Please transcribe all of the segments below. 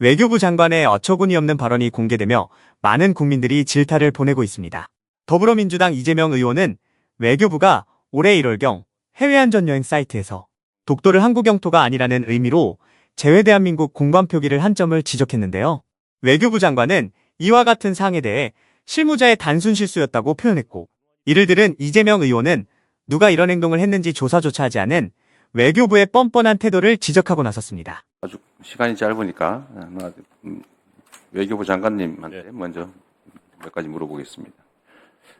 외교부 장관의 어처구니 없는 발언이 공개되며 많은 국민들이 질타를 보내고 있습니다. 더불어민주당 이재명 의원은 외교부가 올해 1월경 해외 안전 여행 사이트에서 독도를 한국 영토가 아니라는 의미로 제외 대한민국 공관 표기를 한 점을 지적했는데요. 외교부 장관은 이와 같은 사항에 대해 실무자의 단순 실수였다고 표현했고 이를 들은 이재명 의원은 누가 이런 행동을 했는지 조사조차 하지 않은 외교부의 뻔뻔한 태도를 지적하고 나섰습니다. 아주 시간이 짧으니까 하나, 음, 외교부 장관님한테 먼저 몇 가지 물어보겠습니다.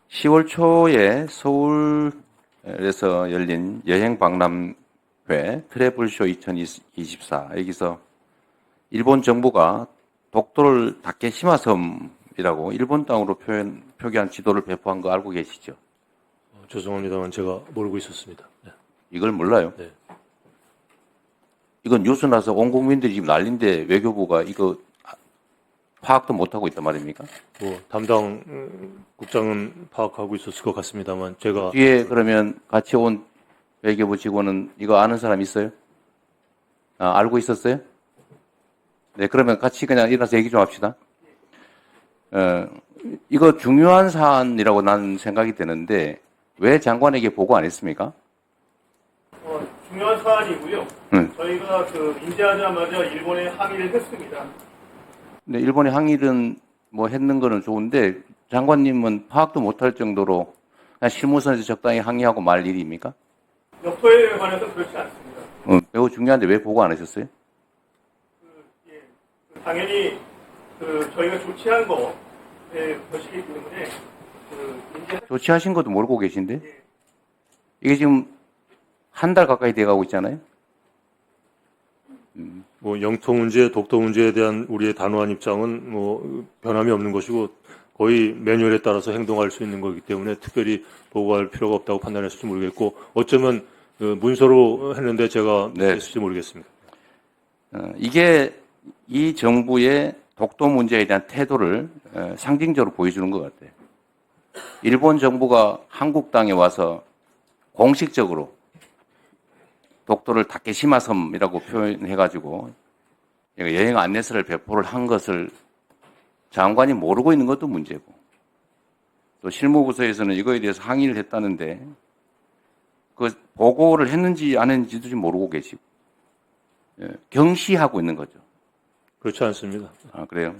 10월 초에 서울에서 열린 여행 박람회 트래블쇼 2024 여기서 일본 정부가 독도를 다케시마섬이라고 일본 땅으로 표현, 표기한 지도를 배포한 거 알고 계시죠? 어, 죄송합니다만 제가 모르고 있었습니다. 네. 이걸 몰라요? 네. 이건 뉴스 나서 온 국민들이 지금 난린데 외교부가 이거 파악도 못하고 있단 말입니까? 뭐 담당 음, 국장은 파악하고 있었을 것 같습니다만 제가 뒤에 그러면 같이 온 외교부 직원은 이거 아는 사람 있어요? 아, 알고 있었어요? 네, 그러면 같이 그냥 일어나서 얘기 좀 합시다. 어, 이거 중요한 사안이라고 나는 생각이 되는데 왜 장관에게 보고 안 했습니까? 사안이고요. 응. 저희가 그 인지하자마자 일본에 항의를 했습니다. 네, 일본의 항의는 뭐 했는 거는 좋은데 장관님은 파악도 못할 정도로 그냥 실무선에서 적당히 항의하고 말 일입니까? 역토에 관해서 그렇지 않습니다. 어, 매우 중요한데 왜 보고 안 하셨어요? 예, 그 당연히 그 저희가 조치한 거에 것이기 때문에 그 인지 조치하신 것도 모르고 계신데 이게 지금 한 달 가까이 돼가고 있잖아요. 뭐 영토 문제, 독도 문제에 대한 우리의 단호한 입장은 뭐 변함이 없는 것이고 거의 매뉴얼에 따라서 행동할 수 있는 거기 때문에 특별히 보고할 필요가 없다고 판단했을지 모르겠고 어쩌면 그 문서로 했는데 제가 네. 했을지 모르겠습니다. 어, 이게 이 정부의 독도 문제에 대한 태도를 어, 상징적으로 보여주는 것 같아요. 일본 정부가 한국 땅에 와서 공식적으로 독도를 다케시마 섬이라고 표현해가지고 여행 안내서를 배포를 한 것을 장관이 모르고 있는 것도 문제고 또 실무부서에서는 이거에 대해서 항의를 했다는데 그 보고를 했는지 안 했는지도 지금 모르고 계시고 예, 경시하고 있는 거죠. 그렇지 않습니다. 아, 그래요?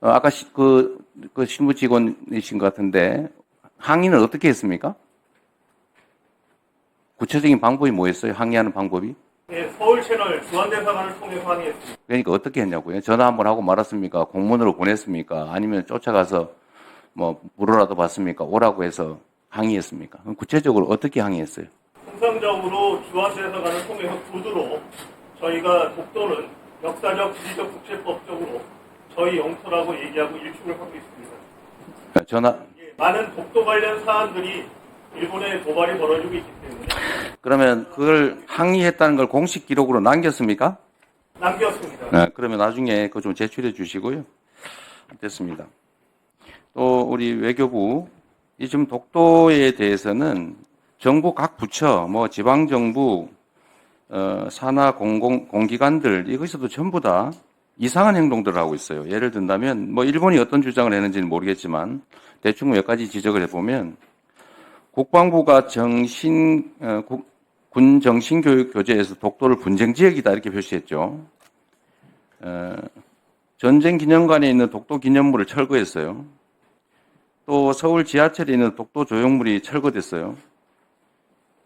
어, 아까 시- 그, 그 신부 직원이신 것 같은데, 항의는 어떻게 했습니까? 구체적인 방법이 뭐였어요? 항의하는 방법이? 예, 서울 채널 주한대사관을 통해서 항의했습니다. 그러니까 어떻게 했냐고요? 전화 한번 하고 말았습니까? 공문으로 보냈습니까? 아니면 쫓아가서 뭐, 물어라도 받습니까? 오라고 해서 항의했습니까? 구체적으로 어떻게 항의했어요? 통상적으로 주한대사관을 통해서 구두로 저희가 독도는 역사적, 지리적, 국제법적으로 저희 영토라고 얘기하고 일축을 하고 있습니다. 전화, 예, 많은 독도 관련 사안들이 일본에 도발이 벌어지고 있기 때문에 그러면 그걸 항의했다는 걸 공식 기록으로 남겼습니까? 남겼습니다. 네, 그러면 나중에 그거 좀 제출해 주시고요. 됐습니다. 또 우리 외교부 이 지금 독도에 대해서는 정부 각 부처, 뭐 지방 정부, 어, 산하 공공 공기관들 이것에도 전부 다 이상한 행동들을 하고 있어요. 예를 든다면 뭐 일본이 어떤 주장을 했는지는 모르겠지만 대충 몇 가지 지적을 해보면 국방부가 정신 어, 국- 군 정신교육 교재에서 독도를 분쟁 지역이다 이렇게 표시했죠. 어, 전쟁 기념관에 있는 독도 기념물을 철거했어요. 또 서울 지하철에 있는 독도 조형물이 철거됐어요.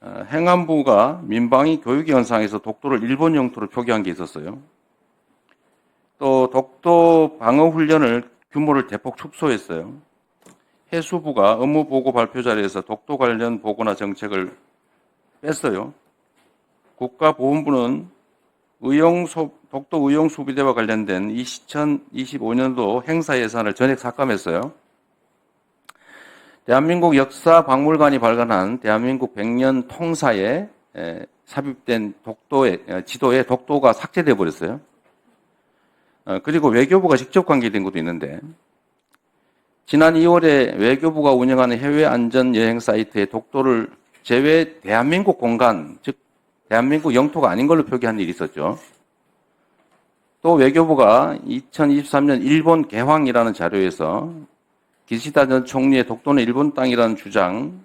어, 행안부가 민방위 교육위원상에서 독도를 일본 영토로 표기한 게 있었어요. 또 독도 방어 훈련을 규모를 대폭 축소했어요. 해수부가 업무 보고 발표 자리에서 독도 관련 보고나 정책을 뺐어요. 국가보훈부는 의용 소, 독도 의용 수비대와 관련된 2025년도 행사 예산을 전액 삭감했어요. 대한민국 역사박물관이 발간한 대한민국 100년 통사에 에, 삽입된 독도의 에, 지도에 독도가 삭제돼 버렸어요. 어, 그리고 외교부가 직접 관계된 것도 있는데 지난 2월에 외교부가 운영하는 해외 안전 여행 사이트에 독도를 제외 대한민국 공간, 즉 대한민국 영토가 아닌 걸로 표기한 일이 있었죠. 또 외교부가 2023년 일본 개황이라는 자료에서 기시다 전 총리의 독도는 일본 땅이라는 주장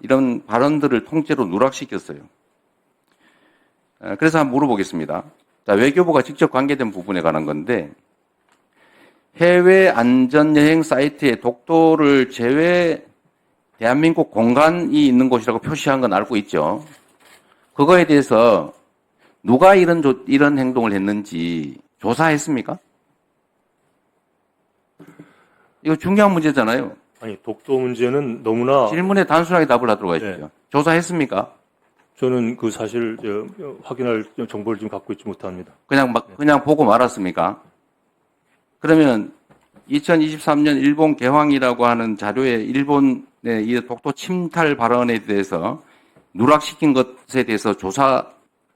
이런 발언들을 통째로 누락시켰어요. 어, 그래서 한번 물어보겠습니다. 자, 외교부가 직접 관계된 부분에 관한 건데 해외 안전 여행 사이트에 독도를 제외 대한민국 공간이 있는 곳이라고 표시한 건 알고 있죠. 그거에 대해서 누가 이런 조- 이런 행동을 했는지 조사했습니까? 이거 중요한 문제잖아요. 아니 독도 문제는 너무나 질문에 단순하게 답을 하도록 하십시오. 네. 조사했습니까? 저는 그 사실 확인할 정보를 지금 갖고 있지 못합니다. 그냥 막 그냥 보고 말았습니까? 그러면 2023년 일본 개황이라고 하는 자료에 일본의 이 독도 침탈 발언에 대해서 누락시킨 것에 대해서 조사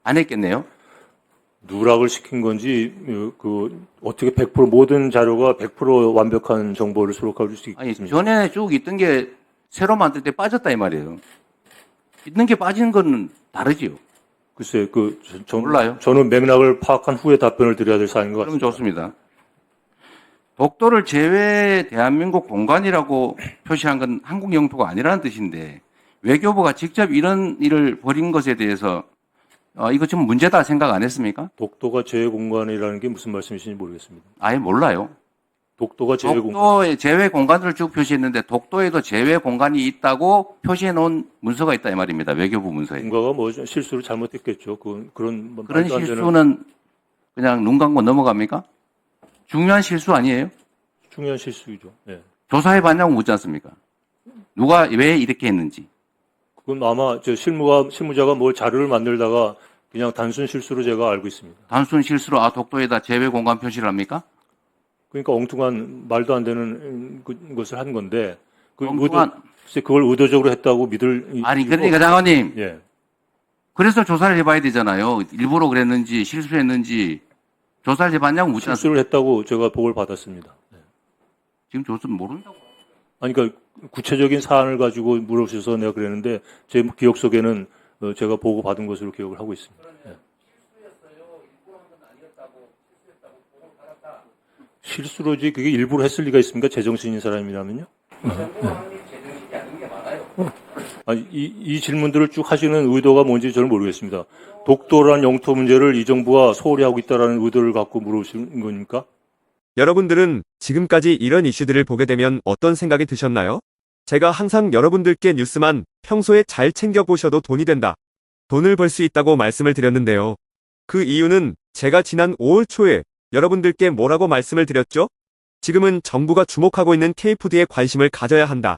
안 했겠네요. 누락을 시킨 건지 어, 그 어떻게 100% 모든 자료가 100% 완벽한 정보를 수록할 수 아니 있습니다. 전에 쭉 있던 게 새로 만들 때 빠졌다 이 말이에요. 있는 게 빠진 건 다르지요. 글쎄 그 저, 저- 몰라요. 저는 맥락을 파악한 후에 답변을 드려야 될 사안인 것 같습니다. 좋습니다. 독도를 제외 대한민국 공간이라고 표시한 건 한국 영토가 아니라는 뜻인데 외교부가 직접 이런 일을 벌인 것에 대해서 어, 이거 좀 문제다 생각 안 했습니까? 독도가 제외 공간이라는 게 무슨 말씀이신지 모르겠습니다. 아예 몰라요. 독도가 제외 공간. 독도의 제외 공간을 쭉 표시했는데 독도에도 제외 공간이 있다고 표시해 놓은 문서가 있다 이 말입니다. 외교부 문서에. 누군가가 뭐 실수를 잘못했겠죠. 그 그런 뭐 그런 실수는 그냥 눈 감고 넘어갑니까? 중요한 실수 아니에요? 중요한 실수이죠. 예. 조사해 봤냐고 묻지 않습니까? 누가 왜 이렇게 했는지. 그건 아마 저 실무가 실무자가 뭘 자료를 만들다가 그냥 단순 실수로 제가 알고 있습니다. 단순 실수로 아 독도에다 제외 공간 표시를 합니까? 그러니까 엉뚱한 말도 안 되는 음, 그- 것을 한 건데 그 엉뚱한- 의도, 그걸 의도적으로 했다고 믿을 이- 아니 이유가 그러니까 장관님 예. 그래서 조사를 해봐야 되잖아요. 일부러 그랬는지 실수했는지 조사를 해봤냐고 묻지 않습니까? 실수를 했다고 제가 보고를 받았습니다. 예. 지금 조사 모른다고. 아니 그러니까 구체적인 사안을 가지고 물어주셔서 내가 그랬는데 제 기억 속에는 어, 제가 보고 받은 것으로 기억을 하고 있습니다. 예. 실수로지 그게 일부러 했을 리가 있습니까? 제정신인 사람이라면요? 아니, 이, 이 질문들을 쭉 하시는 의도가 뭔지 저는 모르겠습니다. 독도란 영토 문제를 이 정부가 소홀히 하고 있다라는 의도를 갖고 물어보시는 겁니까? 여러분들은 지금까지 이런 이슈들을 보게 되면 어떤 생각이 드셨나요? 제가 항상 여러분들께 뉴스만 평소에 잘 챙겨보셔도 돈이 된다. 돈을 벌 수 있다고 말씀을 드렸는데요. 그 이유는 제가 지난 5월 초에 여러분들께 뭐라고 말씀을 드렸죠? 지금은 정부가 주목하고 있는 K푸드에 관심을 가져야 한다.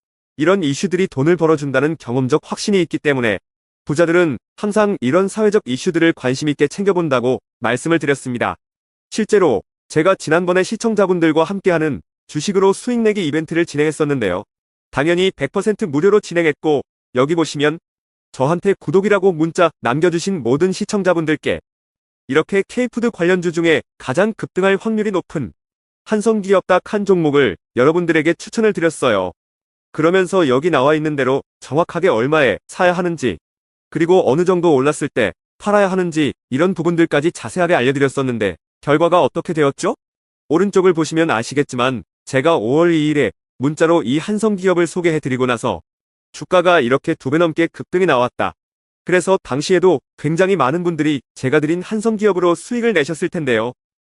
이런 이슈들이 돈을 벌어준다는 경험적 확신이 있기 때문에 부자들은 항상 이런 사회적 이슈들을 관심 있게 챙겨본다고 말씀을 드렸습니다. 실제로 제가 지난번에 시청자분들과 함께하는 주식으로 수익 내기 이벤트를 진행했었는데요. 당연히 100% 무료로 진행했고 여기 보시면 저한테 구독이라고 문자 남겨주신 모든 시청자분들께 이렇게 K푸드 관련주 중에 가장 급등할 확률이 높은 한성기업 딱한 종목을 여러분들에게 추천을 드렸어요. 그러면서 여기 나와 있는 대로 정확하게 얼마에 사야 하는지 그리고 어느 정도 올랐을 때 팔아야 하는지 이런 부분들까지 자세하게 알려드렸었는데 결과가 어떻게 되었죠? 오른쪽을 보시면 아시겠지만 제가 5월 2일에 문자로 이 한성기업을 소개해드리고 나서 주가가 이렇게 두 배 넘게 급등이 나왔다. 그래서 당시에도 굉장히 많은 분들이 제가 드린 한성기업으로 수익을 내셨을 텐데요.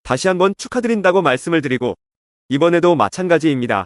다시 한번 축하드린다고 말씀을 드리고 이번에도 마찬가지입니다.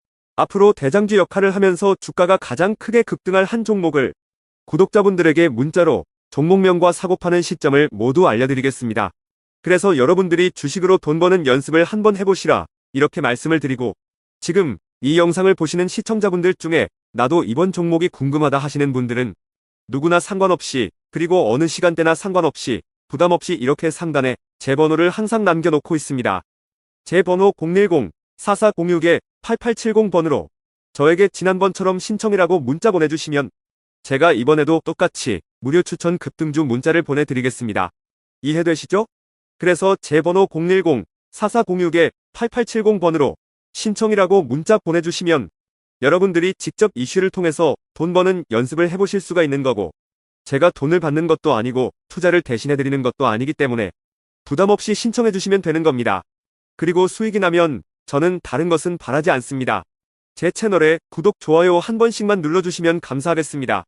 앞으로 대장주 역할을 하면서 주가가 가장 크게 급등할 한 종목을 구독자분들에게 문자로 종목명과 사고 파는 시점을 모두 알려드리겠습니다. 그래서 여러분들이 주식으로 돈 버는 연습을 한번 해보시라 이렇게 말씀을 드리고 지금 이 영상을 보시는 시청자분들 중에 나도 이번 종목이 궁금하다 하시는 분들은 누구나 상관없이 그리고 어느 시간대나 상관없이 부담 없이 이렇게 상단에 제 번호를 항상 남겨놓고 있습니다. 제 번호 010-4406-8870번으로 저에게 지난번처럼 신청이라고 문자 보내주시면 제가 이번에도 똑같이 무료 추천 급등주 문자를 보내드리겠습니다. 이해되시죠? 그래서 제 번호 010-4406-8870번으로 신청이라고 문자 보내주시면 여러분들이 직접 이슈를 통해서 돈 버는 연습을 해보실 수가 있는 거고 제가 돈을 받는 것도 아니고 투자를 대신해드리는 것도 아니기 때문에 부담 없이 신청해주시면 되는 겁니다. 그리고 수익이 나면 저는 다른 것은 바라지 않습니다. 제 채널에 구독, 좋아요 한 번씩만 눌러주시면 감사하겠습니다.